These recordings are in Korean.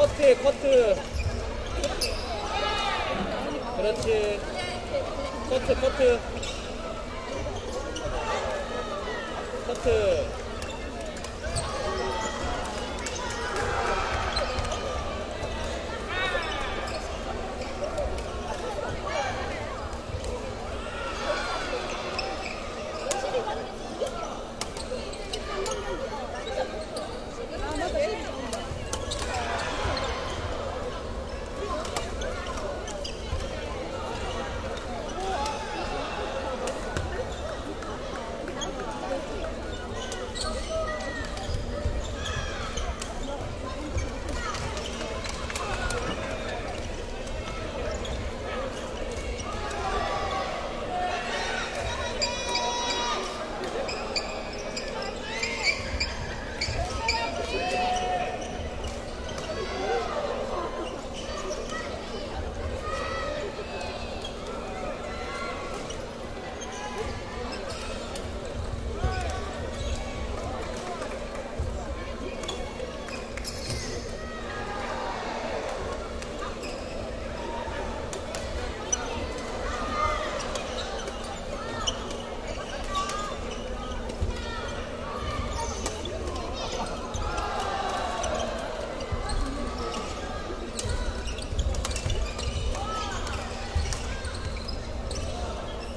커트해 커트. 그렇지. 커트 커트. 커트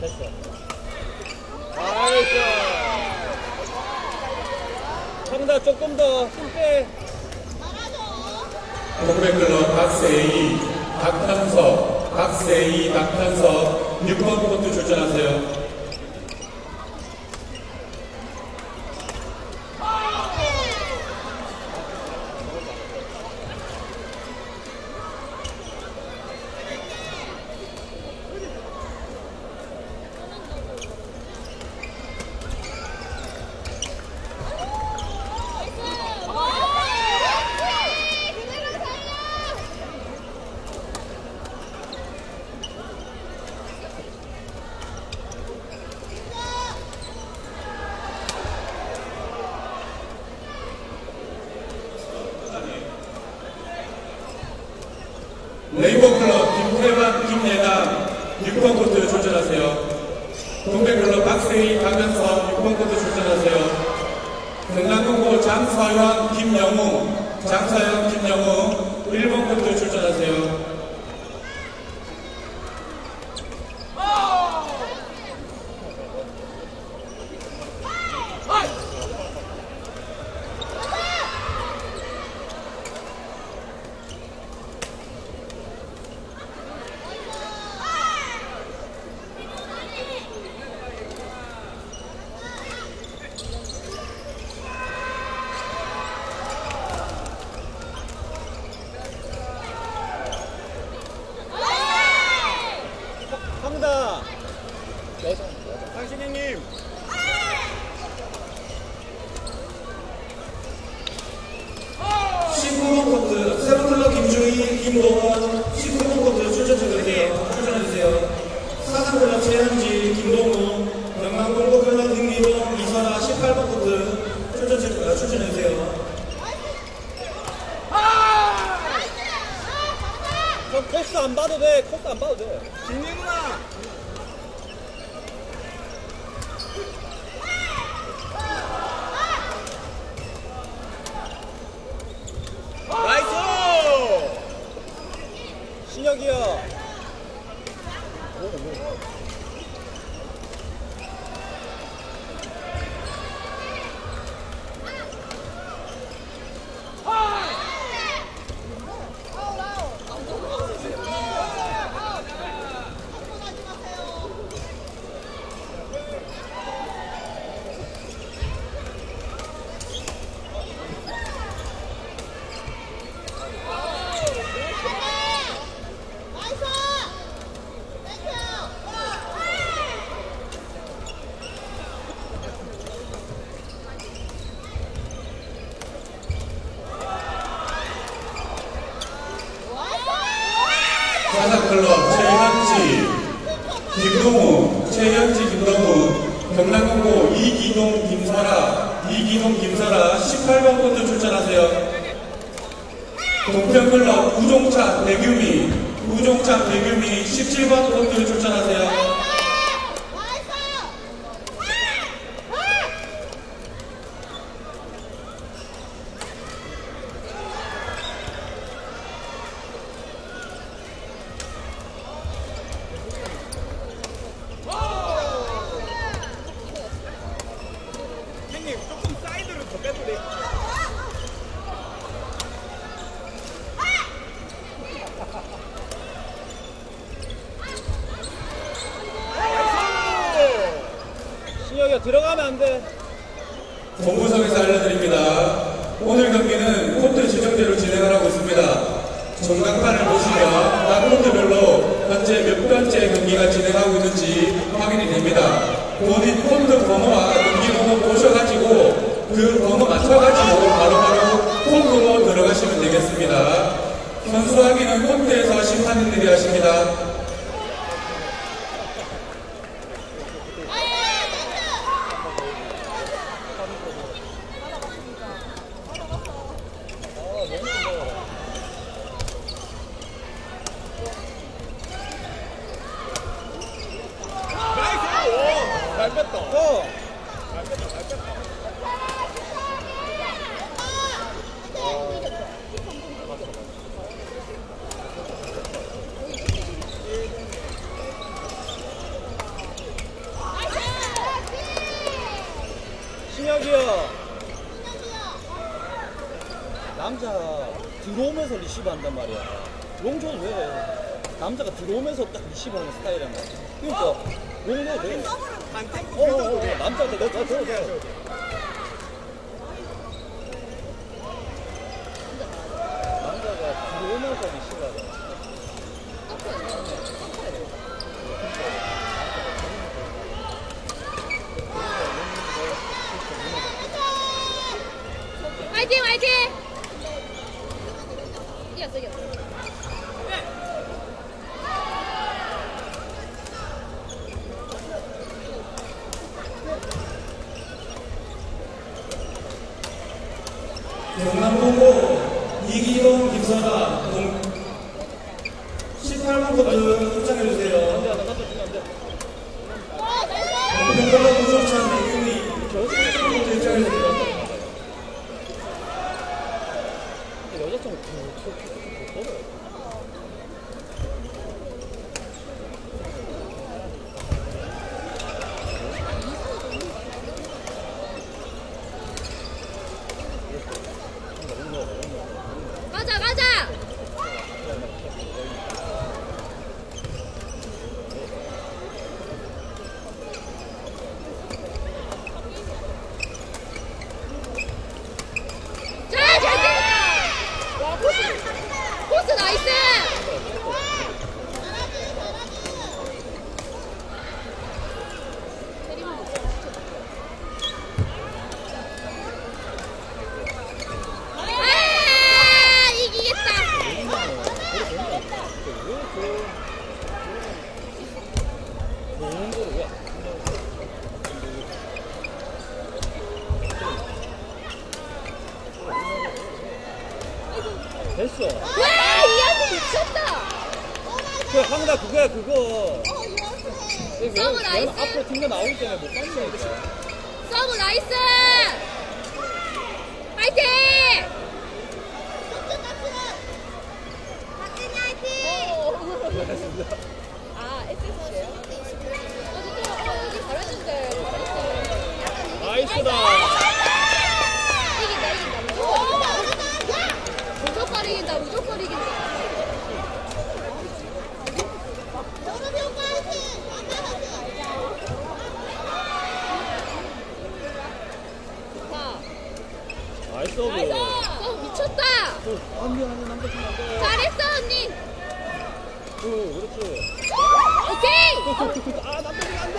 됐어 나이스 형다 조금 더 힘빼 동백클럽 박세희, 박현석, 박세희, 박현석 6번 코트 출전하세요. 김태만, 김예남 6번 코트 출전하세요. 동백클럽 박세희, 박현석 6번 코트 출전하세요. 경남공고 장서현, 김영웅, 장서현, 김영웅 1번 코트 출전하세요. 형다 여섯 당신 형님 신구번 코트, 김동원 19번 코트 출전 중이세요. 출전해주세요. 사상클럽 최현지, 김동우, 영광공고클럽 김기동, 이선아 18번 코트 출전 중- 어, 출전해주세요. 형 코스 안 봐도 돼 코스 안 봐도 돼 진민구나 나이스 신혁이야 사상클럽 최현지, 김동우, 최현지, 김동우, 경남공고 이기동, 김설아, 이기동, 김설아 18번 코트 출전하세요. 동평클럽 우종찬 배규미 우종찬 배규미 17번 코트를 출전하세요. 들어가면 안 돼. 본부석에서 알려드립니다. 오늘 경기는 코트 지정대로 진행을 하고 있습니다. 전광판을 보시면 각 코트별로 현재 몇 번째 경기가 진행하고 있는지 확인이 됩니다. 본인 코트 번호와 경기 번호 보셔가지고 그 번호 맞춰가지고 바로바로 코트로 들어가시면 되겠습니다. 선수 확인은 코트에서 심판인들이 하십니다. 나이스. 뺐다. 어. 신혁이요. 남자 들어오면서 리시브 한단 말이야. 용조는 왜? 남자가 들어오면서 딱 리시브 하는 스타일이란 말이야. 그러니까 용조 돼. 어, 어, 어, 남자한테 너, 너. 남자가 들어오면서 하잖아. 화이팅 화이팅! 이겼어 이겼어 이기동 câmbio. 서브. 나이스! 어, 미쳤다! 어, 안돼 안돼 남자팀 안돼. 잘했어, 언니! 어, 그렇지. 오케이! 아 남자팀 안돼.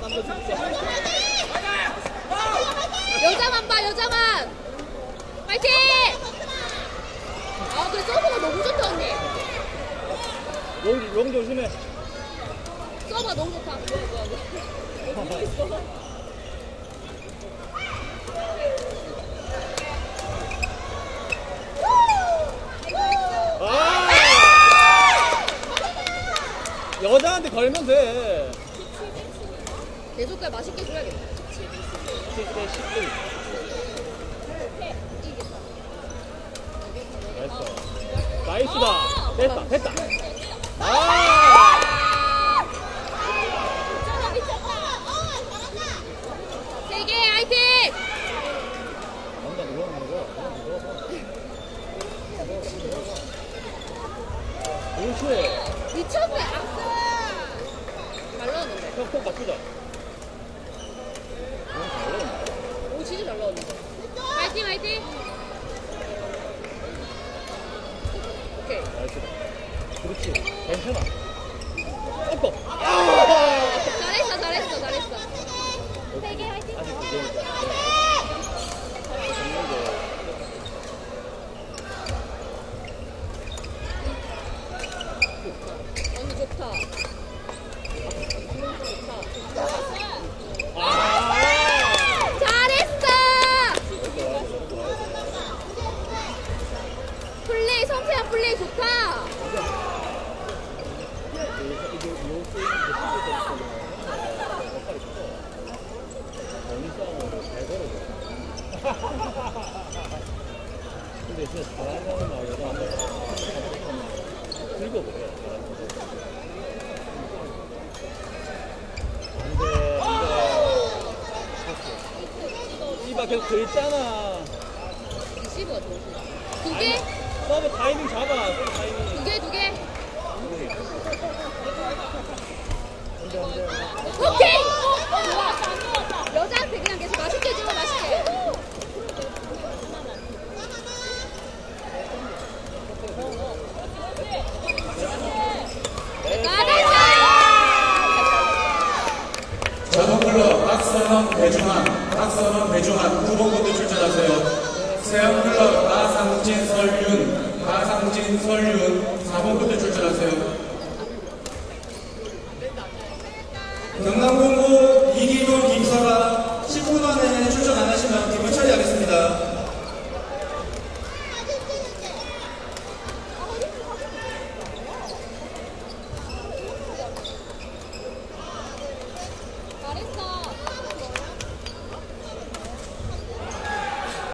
남자팀 안돼. 진짜. 여자만 봐, 여자만! 파이팅! 아, 그래, 서버가 너무 좋다, 언니. 용, 용 조심해. 서버가 너무 좋다. 알면 돼. 계속해 맛있게 줘야겠다. 7대 11. 나이스. 나이스다. 됐다, 됐다. 아! 今度は9だ 이봐, 계속 그 있잖아. 리시브가 좋으시다. 두 개? 서브 타이밍 잡아, 서브 타이밍. 두 개, 두 개. 오케이! 좋아. 여자한테 그냥 계속 맛있게 줘, 맛있게. 잘했어! 자동클럽 박선원 배중환, 박선원 배중환 9번 코트 출전하세요. 세영클럽 나상진 설윤, 나상진 설윤 4번 코트 출전하세요.